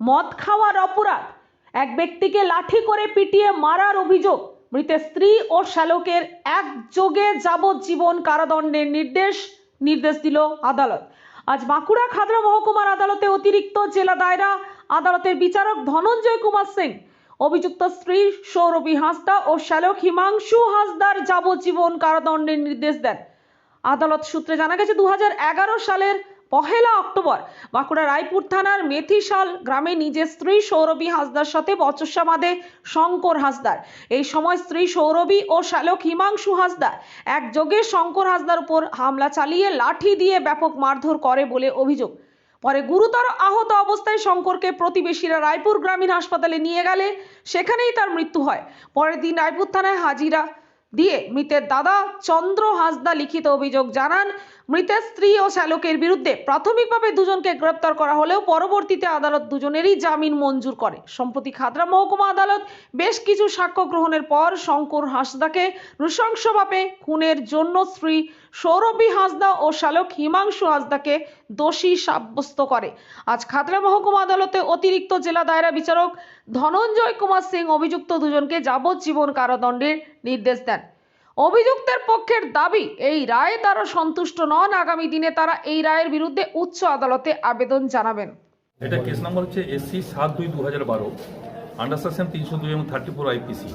মদ খাওয়ার অপরাধ। এক ব্যক্তিকে লাঠি করে পিটিয়ে মারার অভিযোগ। মৃতের স্ত্রী ও শ্যালকের একযোগে যাবজ্জীবন কারাদণ্ডের নির্দেশ নির্দেশ দিল আদালত। আজ বাঁকুড়া খাদড়া মহকুমার আদালতে অতিরিক্ত জেলা দায়রা আদালতের বিচারক ধনঞ্জয় কুমার সিং, অভিযুক্ত স্ত্রী সৌরভী হাঁসদা ও শ্যালক হিমাংশু হাঁসদার যাবজ্জীবন কারাদণ্ডের নির্দেশ দেন। আদালত সূত্রে জানা গেছে, দু হাজার এগারো সালের পহেলা অক্টোবর বাঁকুড়া রায়পুর থানার মেথিশাল গ্রামে নিজের স্ত্রী সৌরভী হাসদার সাথে বচসা বাঁধে শঙ্কর হাসদার। এই সময় স্ত্রী সৌরভী ও শ্যালক হিমাংশু হাসদার একযোগে শঙ্কর হাসদার উপর হামলা চালিয়ে লাঠি দিয়ে ব্যাপক মারধর করে বলে অভিযোগ। পরে গুরুতর আহত অবস্থায় শঙ্করকে প্রতিবেশীরা রায়পুর গ্রামীণ হাসপাতালে নিয়ে গেলে সেখানেই তার মৃত্যু হয়। পরের দিন রায়পুর থানায় হাজিরা দিয়ে মৃতের দাদা চন্দ্র হাসদা লিখিত অভিযোগ জানান, মৃতের স্ত্রী ও শ্যালকের বিরুদ্ধে প্রাথমিকভাবে দুজনকে গ্রেপ্তার করা হলেও পরবর্তীতে আদালত দুজনেরই জামিন মঞ্জুর করে। সম্প্রতি খাদরা মহকুমা আদালত বেশ কিছু সাক্ষ্য গ্রহণের পর শঙ্কর হাসদাকে নৃশংসভাবে খুনের জন্য স্ত্রী সৌরভী হাঁসদা ও শ্যালক হিমাংশু হাঁসদাকে দোষী সাব্যস্ত করে। আজ খাতড়া মহকুমা আদালতে অতিরিক্ত জেলা দায়রা বিচারক ধনঞ্জয় কুমার সিং অভিযুক্ত দুজনকে যাবজ্জীবন কারাদণ্ডের নির্দেশ দেন। অভিযুক্তের পক্ষের দাবি, এই রায়ে তারা সন্তুষ্ট নন আগামী দিনে তারা এই রায়ের বিরুদ্ধে উচ্চ আদালতে আবেদন জানাবেন। এটা কেস নাম্বার হচ্ছে এসসি সাত দুই দু হাজার বারো আন্ডার সেকশন তিনশো দুই এবং থার্টি ফোর আইপিসি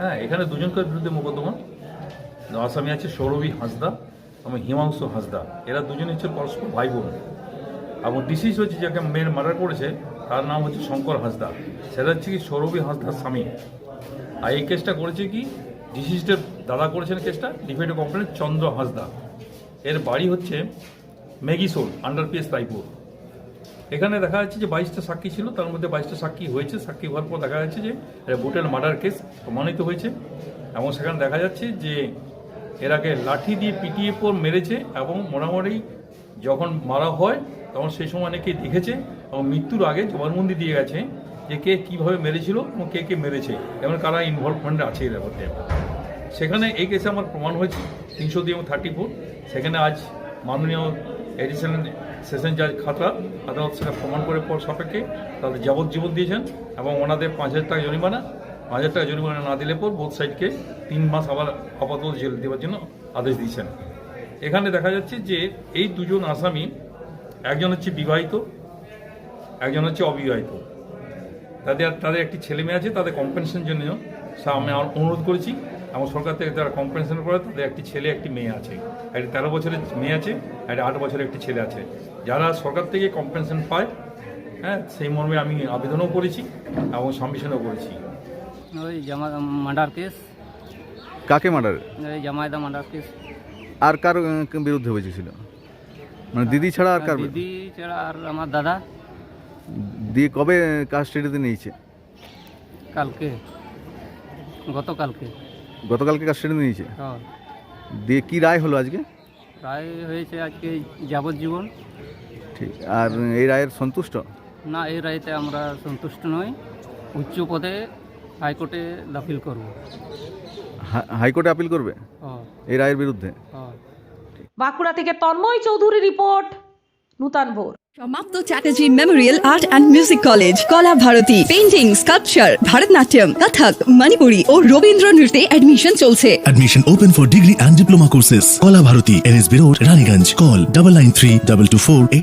হ্যাঁ এখানে দুজনকার বিরুদ্ধে মোকদ্দমা। আসামি আছে সৌরভী হাঁসদা এবং হিমাংশু হাঁসদা। এরা দুজনে হচ্ছে পরস্পর ভাই বোন এবং ডিসিজ হচ্ছে যাকে মেয়ের মার্ডার করেছে, তার নাম হচ্ছে শঙ্কর হাঁসদা। সেটা হচ্ছে কি সৌরভী হাঁসদার স্বামী। আর এই কেসটা করেছে কি ডিসিজটার দাদা করেছেন কেসটা ডিফেন্ড কমপ্লেন চন্দ্র হাঁসদা। এর বাড়ি হচ্ছে মেগিসোল আন্ডার পিএস রায়পুর। এখানে দেখা যাচ্ছে যে বাইশটা সাক্ষী ছিল, তার মধ্যে বাইশটা সাক্ষী হয়েছে। সাক্ষী হওয়ার পর দেখা যাচ্ছে যে বুটেল মার্ডার কেস প্রমাণিত হয়েছে। এবং সেখানে দেখা যাচ্ছে যে এরাকে লাঠি দিয়ে পিটিয়ে পর মেরেছে এবং মোটামুটি যখন মারা হয়, তখন সেই সময় অনেকে দেখেছে এবং মৃত্যুর আগে জবানবন্দি দিয়ে গেছে যে কে কীভাবে মেরেছিল এবং কে কে মেরেছে এবং কারা ইনভলভমেন্ট আছে এর মধ্যে। সেখানে এই কেসে আমার প্রমাণ হয়েছে, তিনশো দুই এবং থার্টি ফোর সেখানে আজ মাননীয় এডিশনাল সেশন জাজ খাতড়া আদালত সেটা প্রমাণ করে পর সাপেক্ষে তাদের যাবজ্জীবন দিয়েছেন এবং ওনাদের পাঁচ হাজার টাকা জরিমানা হাজার টাকা জরিমানা না দিলে পর বোধ সাইডকে তিন মাস আবার আপাতত জেল দেওয়ার জন্য আদেশ দিয়েছেন। এখানে দেখা যাচ্ছে যে এই দুজন আসামি, একজন হচ্ছে বিবাহিত, একজন হচ্ছে অবিবাহিত। তাদের তাদের একটি ছেলে মেয়ে আছে, তাদের কম্পেনশনের জন্য আমি অনুরোধ করেছি। এবং সরকার থেকে তারা কম্পেনশন করে তাদের একটি ছেলে, একটি মেয়ে আছে। একটি তেরো বছরের মেয়ে আছে একটি আট বছরের একটি ছেলে আছে। যারা সরকার থেকে কম্পেনশন পায় হ্যাঁ সেই মর্মে আমি আবেদনও করেছি এবং সাবমিশনও করেছি। ওই জামা মার্ডার কেস কাকে মার্ডার ওই জামাইদা মার্ডার কেস আর কার উম, বিরুদ্ধে হয়েছিল মানে দিদি ছাড়া আর কার দিদি ছাড়া আর আমার দাদা। দিয়ে কবে কাস্টাডিতে নিয়েছে? কালকে। গতকালকে। গতকালকে কাস্টাডিতে নিয়েছে? হ্যাঁ। দিয়ে কি রায় হলো আজকে? রায় হয়েছে আজকে যাবজ্জীবন। ঠিক। আর এই রায়ের সন্তুষ্ট? না এই রায়তে আমরা সন্তুষ্ট নই। উচ্চ পদে হাইকোর্টে দাখিল করব। হাইকোর্টে আপিল করবে? হ্যাঁ। এই রায়ের বিরুদ্ধে? হ্যাঁ। বাঁকুড়া থেকে তন্ময় চৌধুরী রিপোর্ট নূতন ভোর। সমাপ্ত Chatterjee memorial art and music college Kala Bharati. Painting sculpture Bharatanatyam Kathak Manipuri ও রবীন্দ্র নৃত্যে অ্যাডমিশন চলছে। Admission open for degree and diploma courses. Kola Bharati, NSB Road, Raniganj. Call double nine three double two four eight.